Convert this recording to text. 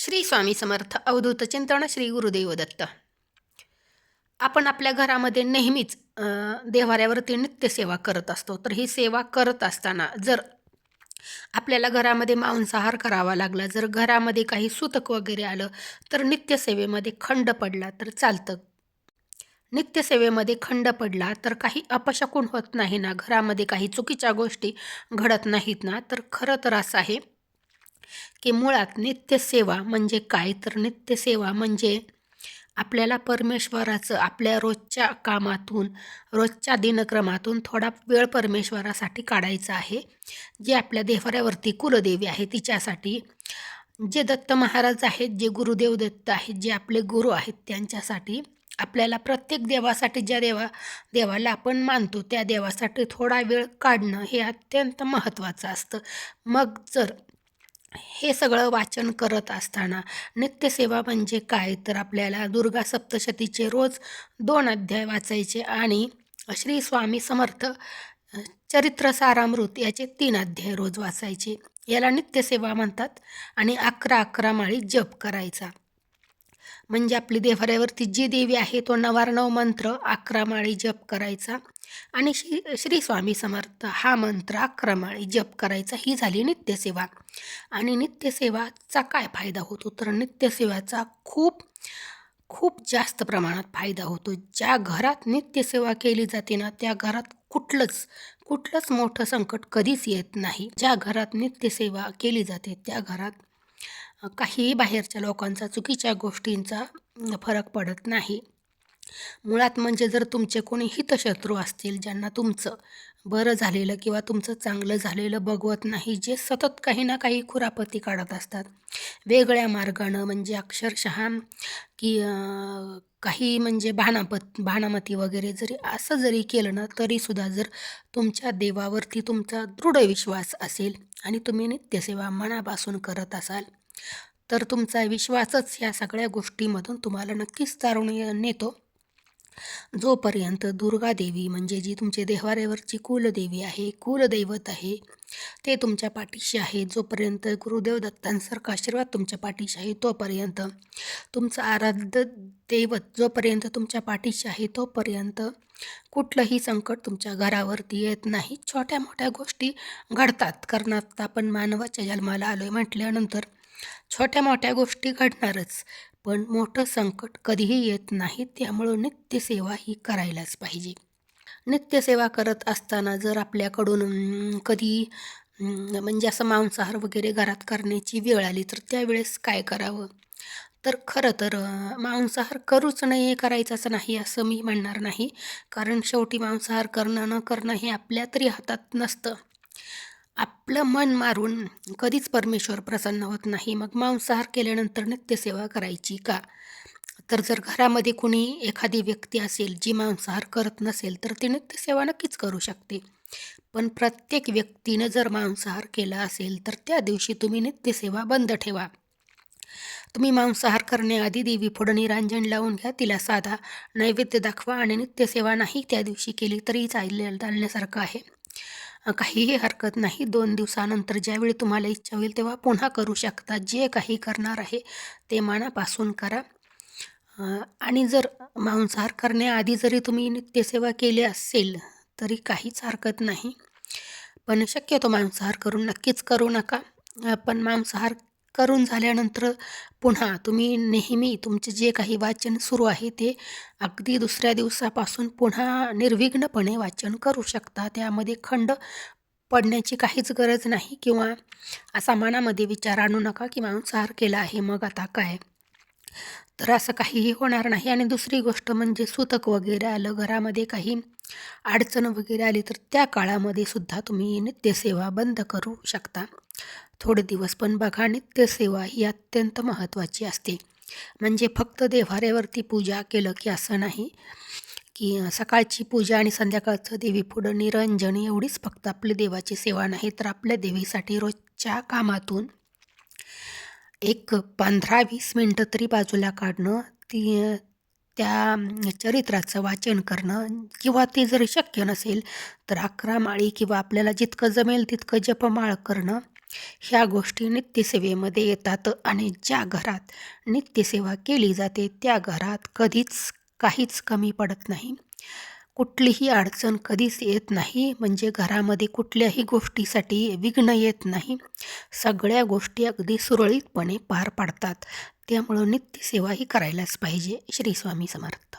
श्री स्वामी समर्थ अवधूत चिंतन श्री गुरुदेव दत्त. आपण आपल्या घरामध्ये नेहमीच देवाऱ्यावरती देव्हाऱ्यावरती नित्यसेवा करत असतो. तर ही सेवा करत असताना जर आपल्याला घरामध्ये मांसाहार करावा लागला जर घरामध्ये काही सुतक वगैरे आलं तर नित्यसेवेमध्ये खंड पडला तर चालतं. नित्यसेवेमध्ये खंड पडला तर काही अपशकुन होत नाही ना घरामध्ये काही चुकीच्या गोष्टी घडत नाहीत ना तर खरं तर असं आहे की मुळात नित्यसेवा म्हणजे काय? तर नित्यसेवा म्हणजे आपल्याला परमेश्वराचं आपल्या रोजच्या कामातून रोजच्या दिनक्रमातून थोडा वेळ परमेश्वरासाठी काढायचा आहे. जे आपल्या देवाऱ्यावरती कुलदेवी आहे तिच्यासाठी जे दत्त महाराज आहेत जे गुरुदेव दत्त आहेत जे आपले गुरु आहेत त्यांच्यासाठी आपल्याला प्रत्येक देवासाठी ज्या देवा देवाला आपण मानतो त्या देवासाठी थोडा वेळ काढणं हे अत्यंत महत्त्वाचं असतं. मग जर हे सगळं वाचन करत असताना नित्यसेवा म्हणजे काय? तर आपल्याला दुर्गा सप्तशतीचे रोज दोन अध्याय वाचायचे आणि श्री स्वामी समर्थ चरित्र सारामृत याचे तीन अध्याय रोज वाचायचे. याला नित्यसेवा म्हणतात आणि अकरा अकरा माळी जप करायचा. म्हणजे आपली देवाऱ्यावरती जी देवी आहे तो नवारणव मंत्र अकरा माळी जप करायचा. आणि श्री श्री स्वामी समर्थ हा मंत्र अकरा जप करायचा ही झाली नित्यसेवा. आणि नित्यसेवाचा काय फायदा होतो? तर नित्यसेवाचा खूप खूप जास्त प्रमाणात फायदा होतो. ज्या घरात नित्यसेवा केली जाते ना त्या घरात कुठलंच कुठलंच मोठं संकट कधीच येत नाही. ज्या घरात नित्यसेवा केली जाते त्या घरात काही काहीही बाहेरच्या लोकांचा चुकीच्या गोष्टींचा फरक पडत नाही. मुळात म्हणजे जर तुमचे कोणी हितशत्रू असतील ज्यांना तुमचं बरं झालेलं किंवा तुमचं चांगलं झालेलं बघवत नाही जे सतत काही ना काही खुरापती काढत असतात. वेगळ्या मार्गानं म्हणजे अक्षरशः की काही म्हणजे भानापत भानामती वगैरे जरी असं जरी केलं ना तरीसुद्धा जर तुमच्या देवावरती तुमचा दृढ विश्वास असेल आणि तुम्ही नित्यसेवा मनापासून करत असाल तर तुमचा विश्वासच या सगळ्या गोष्टीमधून तुम्हाला नक्कीच तारून नेतो. जोपर्यंत दुर्गादेवी म्हणजे जी तुमचे देवाऱ्यावरची कुलदेवी आहे कुलदैवत आहे ते तुमच्या पाठीशी आहे. जोपर्यंत गुरुदेव दत्तांसारखा आशीर्वाद तुमच्या पाठीशी आहे तोपर्यंत तुमचं आराध्य दैवत जोपर्यंत तुमच्या पाठीशी आहे तोपर्यंत कुठलंही संकट तुमच्या घरावरती येत नाही. छोट्या मोठ्या गोष्टी घडतात. कारण आता आपण मानवाच्या जन्माला आलो आहे म्हटल्यानंतर छोट्या मोठ्या गोष्टी घडणारच. पण मोठं संकट कधीही येत नाही त्यामुळं नित्यसेवा ही करायलाच पाहिजे. नित्यसेवा करत असताना जर आपल्याकडून कधी म्हणजे असं मांसाहार वगैरे घरात करण्याची वेळ आली तर त्यावेळेस काय करावं? तर खरं तर मांसाहार करूच नाही करायचाच नाही असं मी म्हणणार नाही. कारण शेवटी मांसाहार करणं न करणं हे आपल्या तरी हातात नसतं. आपलं मन मारून कधीच परमेश्वर प्रसन्न होत नाही. मग मांसाहार केल्यानंतर नित्यसेवा करायची का? तर जर घरामध्ये कुणी एखादी व्यक्ती असेल जी मांसाहार करत नसेल तर ती नित्यसेवा नक्कीच करू शकते. पण प्रत्येक व्यक्तीनं जर मांसाहार केला असेल तर त्या दिवशी तुम्ही नित्यसेवा बंद ठेवा. तुम्ही मांसाहार करण्याआधी देवी फोडणी रांजण लावून घ्या. तिला साधा नैवेद्य दाखवा आणि नित्यसेवा नाही त्या दिवशी केली तरी चालण्यासारखं आहे. काहीही हरकत नाही. दोन दिवसानंतर ज्यावेळी तुम्हाला इच्छा होईल तेव्हा पुन्हा करू शकता. जे काही करणार आहे ते मनापासून करा. आणि जर मांसाहार करण्याआधी जरी तुम्ही नित्यसेवा केली असेल तरी काहीच हरकत नाही. पण शक्यतो मांसाहार करून नक्कीच करू नका. पण मांसाहार करून झाल्यानंतर पुन्हा तुम्ही नेहमी तुमचे जे काही वाचन सुरू आहे ते अगदी दुसऱ्या दिवसापासून पुन्हा निर्विघ्नपणे वाचन करू शकता. त्यामध्ये खंड पडण्याची काहीच गरज नाही किंवा असा मनामध्ये विचार आणू नका की मांसाहार केला आहे मग आता काय? तर असं काहीही होणार नाही. आणि दुसरी गोष्ट म्हणजे सुतक वगैरे आलं घरामध्ये काही अडचण वगैरे आली तर त्या काळामध्ये सुद्धा तुम्ही नित्यसेवा बंद करू शकता. थोडे दिवस पण बघा नित्यसेवा ही अत्यंत महत्त्वाची असते. म्हणजे फक्त देव्हाऱ्यावरती पूजा केलं की असं नाही की सकाळची पूजा आणि संध्याकाळचं देवी पुढं निरंजन एवढीच फक्त आपली देवाची सेवा नाही तर आपल्या देवीसाठी रोजच्या कामातून एक पंधरा वीस मिनटं तरी बाजूला काढणं ती त्या चरित्राचं वाचन करणं किंवा ते जरी शक्य नसेल तर अकरा माळी किंवा आपल्याला जितकं जमेल तितकं जपमाळ करणं ह्या गोष्टी नित्यसेवेमध्ये येतात आणि ज्या घरात नित्यसेवा केली जाते त्या घरात कधीच काहीच कमी पडत नाही. कुठलीही अडचण कधीच येत नाही म्हणजे घरामध्ये कुठल्याही गोष्टीसाठी विघ्न येत नाही. सगळ्या गोष्टी अगदी सुरळीतपणे पार पाडतात. त्यामुळं नित्यसेवा ही करायलाच पाहिजे. श्री स्वामी समर्थ.